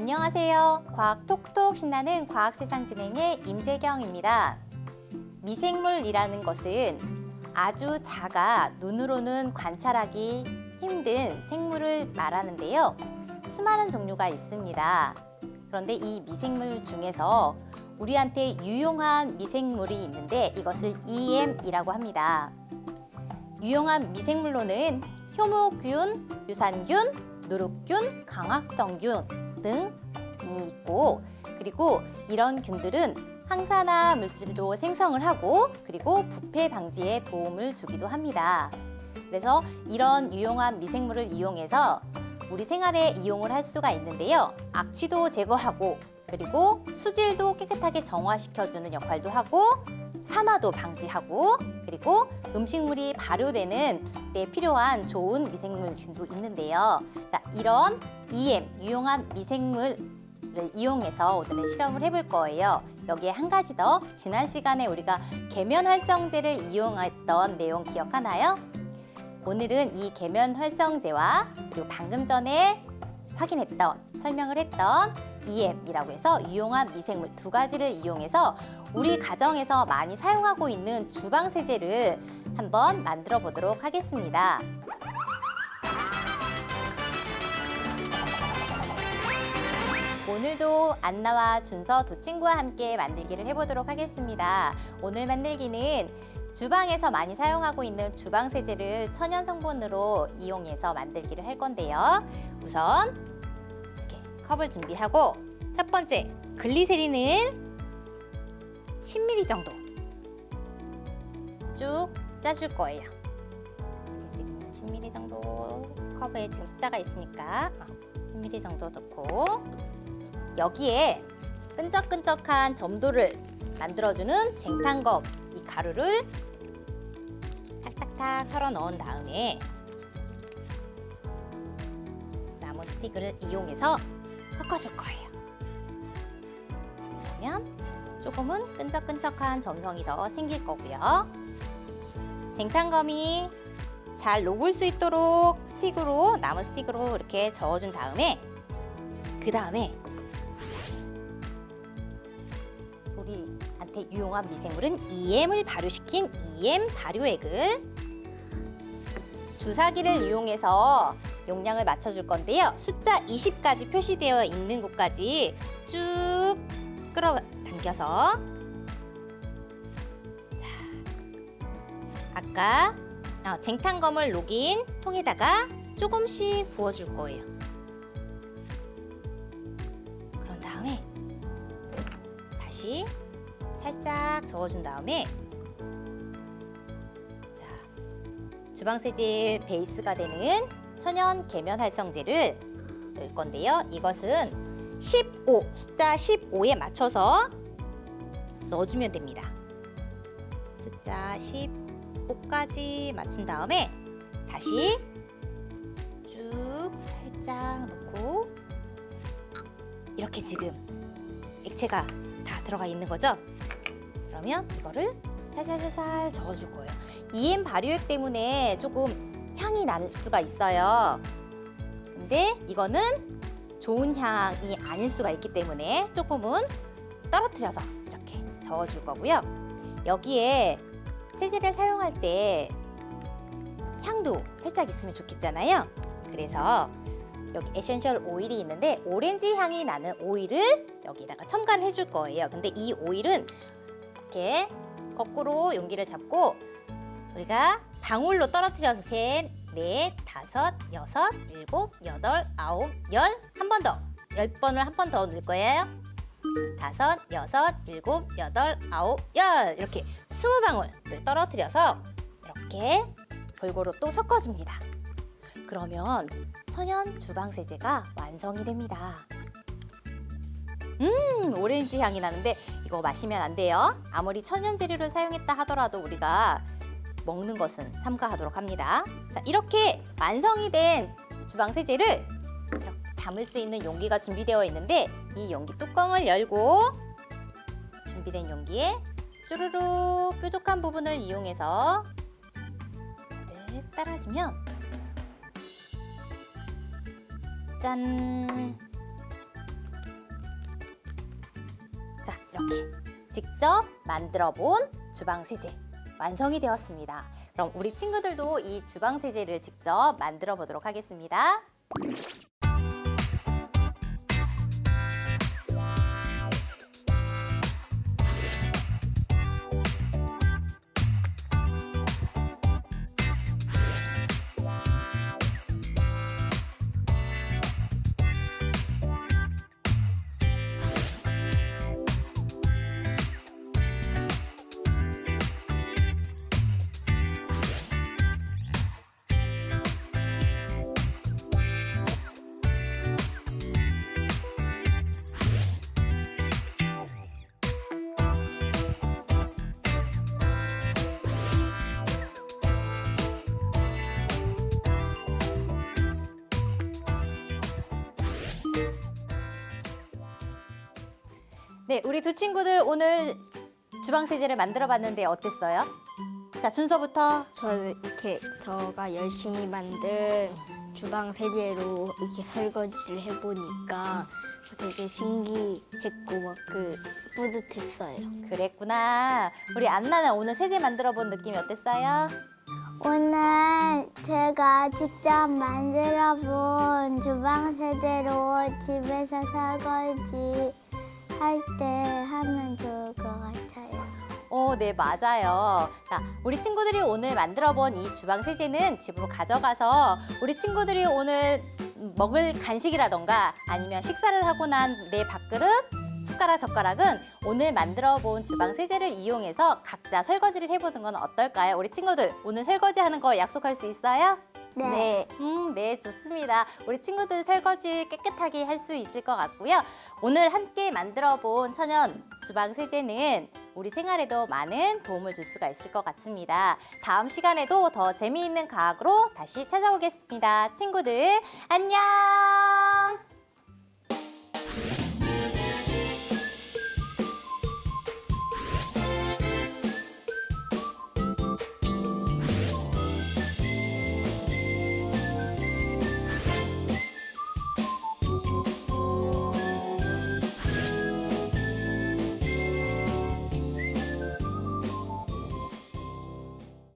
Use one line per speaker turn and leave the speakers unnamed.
안녕하세요. 과학 톡톡 신나는 과학 세상 진행의 임재경입니다. 미생물이라는 것은 아주 작아 눈으로는 관찰하기 힘든 생물을 말하는데요. 수많은 종류가 있습니다. 그런데 이 미생물 중에서 우리한테 유용한 미생물이 있는데 이것을 EM이라고 합니다. 유용한 미생물로는 효모균, 유산균, 누룩균, 강합성균 등이 있고 그리고 이런 균들은 항산화 물질도 생성을 하고 그리고 부패 방지에 도움을 주기도 합니다. 그래서 이런 유용한 미생물을 이용해서 우리 생활에 이용을 할 수가 있는데요. 악취도 제거하고 그리고 수질도 깨끗하게 정화시켜주는 역할도 하고 산화도 방지하고 그리고 음식물이 발효되는 데 필요한 좋은 미생물균도 있는데요. 자, 이런 EM 유용한 미생물을 이용해서 오늘은 실험을 해볼 거예요. 여기에 한 가지 더 지난 시간에 우리가 계면 활성제를 이용했던 내용 기억하나요? 오늘은 이 계면 활성제와 그리고 방금 전에 확인했던 설명을 했던 EM이라고 해서 유용한 미생물 두 가지를 이용해서 우리 가정에서 많이 사용하고 있는 주방 세제를 한번 만들어 보도록 하겠습니다. 오늘도 안나와 준서 두 친구와 함께 만들기를 해보도록 하겠습니다. 오늘 만들기는 주방에서 많이 사용하고 있는 주방 세제를 천연 성분으로 이용해서 만들기를 할 건데요. 우선 컵을 준비하고 첫 번째 글리세린은 10ml 정도 쭉 짜줄 거예요. 글리세린은 10ml 정도 컵에 지금 숫자가 있으니까 어, 10ml 정도 넣고 여기에 끈적끈적한 점도를 만들어주는 쟁탄검 이 가루를 탁탁탁 털어 넣은 다음에 나무 스틱을 이용해서 섞어줄 거예요. 그러면 조금은 끈적끈적한 점성이 더 생길 거고요. 쟁탄검이 잘 녹을 수 있도록 스틱으로 나무 스틱으로 이렇게 저어준 다음에 그 다음에 우리한테 유용한 미생물은 EM을 발효시킨 EM 발효액을 주사기를 이용해서 용량을 맞춰줄 건데요. 숫자 20까지 표시되어 있는 곳까지 쭉 끌어당겨서 자, 아까 어, 쟁탄검을 녹인 통에다가 조금씩 부어줄 거예요. 그런 다음에 다시 살짝 저어준 다음에 자 주방세제 베이스가 되는 천연 계면 활성제를 넣을 건데요. 이것은 15 숫자 15에 맞춰서 넣어주면 됩니다. 숫자 15까지 맞춘 다음에 다시 쭉 살짝 넣고 이렇게 지금 액체가 다 들어가 있는 거죠? 그러면 이거를 살살살살 저어줄 거예요. EM 발효액 때문에 조금 향이 날 수가 있어요. 근데 이거는 좋은 향이 아닐 수가 있기 때문에 조금은 떨어뜨려서 이렇게 저어줄 거고요. 여기에 세제를 사용할 때 향도 살짝 있으면 좋겠잖아요. 그래서 여기 에센셜 오일이 있는데 오렌지 향이 나는 오일을 여기다가 첨가를 해줄 거예요. 근데 이 오일은 이렇게 거꾸로 용기를 잡고 우리가 방울로 떨어뜨려서 셋, 넷, 다섯, 여섯, 일곱, 여덟, 아홉, 열 한 번 더. 열 번을 한 번 더 넣을 거예요. 다섯, 여섯, 일곱, 여덟, 아홉, 열 이렇게 스무 방울을 떨어뜨려서 이렇게 골고루 또 섞어줍니다. 그러면 천연 주방 세제가 완성이 됩니다. 음, 오렌지 향이 나는데 이거 마시면 안 돼요. 아무리 천연 재료를 사용했다 하더라도 우리가 먹는 것은 삼가하도록 합니다. 자, 이렇게 완성이 된 주방 세제를 담을 수 있는 용기가 준비되어 있는데 이 용기 뚜껑을 열고 준비된 용기에 쭈루룩 뾰족한 부분을 이용해서 쓱 따라주면 짠 자, 이렇게 직접 만들어 본 주방 세제 완성이 되었습니다. 그럼 우리 친구들도 이 주방 세제를 직접 만들어 보도록 하겠습니다. 네, 우리 두 친구들 오늘 주방 세제를 만들어 봤는데 어땠어요? 자, 준서부터
저는 이렇게 저가 열심히 만든 주방 세제로 이렇게 설거지를 해보니까 되게 신기했고 막 그 뿌듯했어요.
그랬구나. 우리 안나는 오늘 세제 만들어 본 느낌이 어땠어요?
오늘 제가 직접 만들어 본 주방 세제로 집에서 설거지 할 때 하면 좋을 것 같아요.
어, 네, 맞아요. 자, 우리 친구들이 오늘 만들어 본 이 주방 세제는 집으로 가져가서 우리 친구들이 오늘 먹을 간식이라던가 아니면 식사를 하고 난 내 밥그릇, 숟가락, 젓가락은 오늘 만들어 본 주방 세제를 이용해서 각자 설거지를 해보는 건 어떨까요? 우리 친구들 오늘 설거지 하는 거 약속할 수 있어요?
네.
음, 네, 좋습니다. 우리 친구들 설거지 깨끗하게 할 수 있을 것 같고요. 오늘 함께 만들어 본 천연 주방 세제는 우리 생활에도 많은 도움을 줄 수가 있을 것 같습니다. 다음 시간에도 더 재미있는 과학으로 다시 찾아오겠습니다. 친구들, 안녕!